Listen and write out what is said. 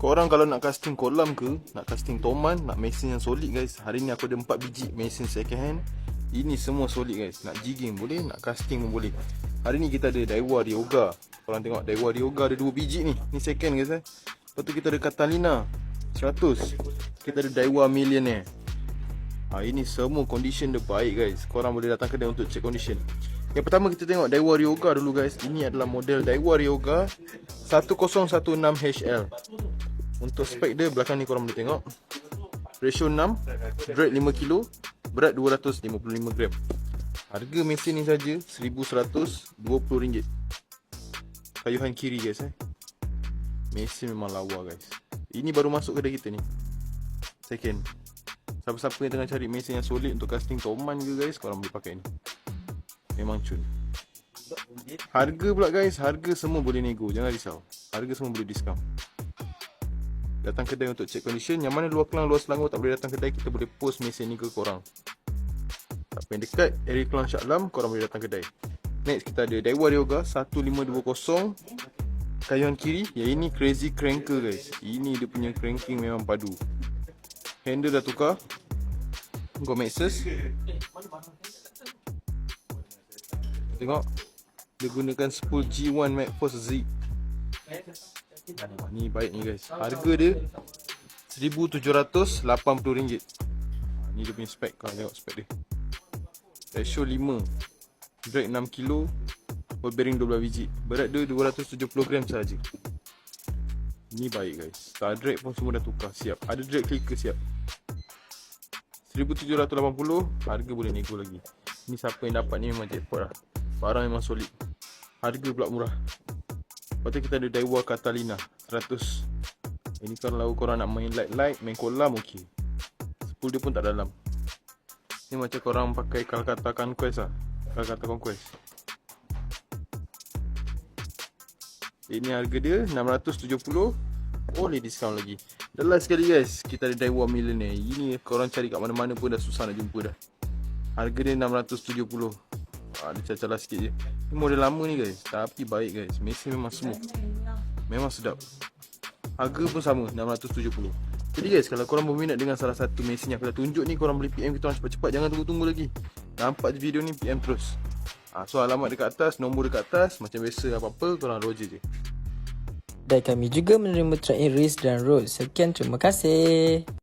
Korang kalau nak casting kolam ke Nak casting toman Nak mesin yang solid guys. Hari ni aku ada 4 biji mesin second hand. Ini semua solid guys. Nak jigging boleh Nak casting pun boleh. Hari ni kita ada Daiwa Ryoga. Korang tengok Daiwa Ryoga ada 2 biji ni. Ni second guys eh. Lepas tu kita ada Catalina. 100 Kita ada Daiwa Millionaire. Ha, Ini semua condition dia baik guys. Korang boleh datang kedai untuk check condition. Yang pertama kita tengok Daiwa Ryoga dulu guys. Ini adalah model Daiwa Ryoga 1016HL untuk spek dia belakang ni korang boleh tengok. Ratio 6 Drag 5 kg Berat 255 gram. Harga mesin ni saja RM1120 Kayuhan kiri guys eh. Mesin memang lawa guys. Ini baru masuk kedai kita ni. Second. Siapa-siapa yang tengah cari mesin yang solid Untuk casting toman ke guys Korang boleh pakai ni. Memang cun. Harga pula guys Harga semua boleh nego Jangan risau. Harga semua boleh discount Datang kedai untuk check condition. Yang mana luar Kelang, luar Selangor tak boleh datang kedai Kita boleh post mesin ni ke korang. Tak yang dekat Area Kelang Shah Alam Korang boleh datang kedai. Next kita ada Daiwa Ryoga 1520 Kayuhan kiri Yang ini crazy cranker guys. Ini dia punya cranking memang padu. Handle dah tukar. Go Maxus. Tengok. Dia gunakan spool G1 Mac Force Z Ni baik ni guys. Harga dia RM1,780. Ni dia punya spek Kau tengok spek dia. Ratio 5 Drag 6 kg Ball bearing 12 biji. Berat dia 270 gram sahaja. Ni baik guys. Tak drag pun semua dah tukar. Siap. Ada drag clicker siap. 1780 Harga boleh nego lagi. Ni siapa yang dapat ni memang jackpot lah. Barang memang solid. Harga pula murah Lepas tu kita ada Daiwa Catalina 100 Ini kalau korang nak main light-light Main kolam okey. Spool dia pun tak dalam. Ni macam korang pakai Calcutta Conquest lah Calcutta Conquest. Ini harga dia 670 Boleh discount lagi. Dan last sekali guys Kita ada Daiwa Millionaire. Ini korang cari kat mana-mana pun dah susah nak jumpa dah. Harga dia 670 Ah, Ada cacalah sikit je Ni model lama ni guys. Tapi baik guys. Mesin memang smooth. Memang sedap. Harga pun sama 670 Jadi guys Kalau korang berminat dengan salah satu mesin yang aku dah tunjuk ni Korang boleh PM kita orang cepat-cepat. Jangan tunggu-tunggu lagi. Nampak video ni PM terus. Ha, So alamat dekat atas Nombor dekat atas. Macam biasa apa-apa Korang roger je. Dan kami juga menerima track in race dan road. Sekian terima kasih.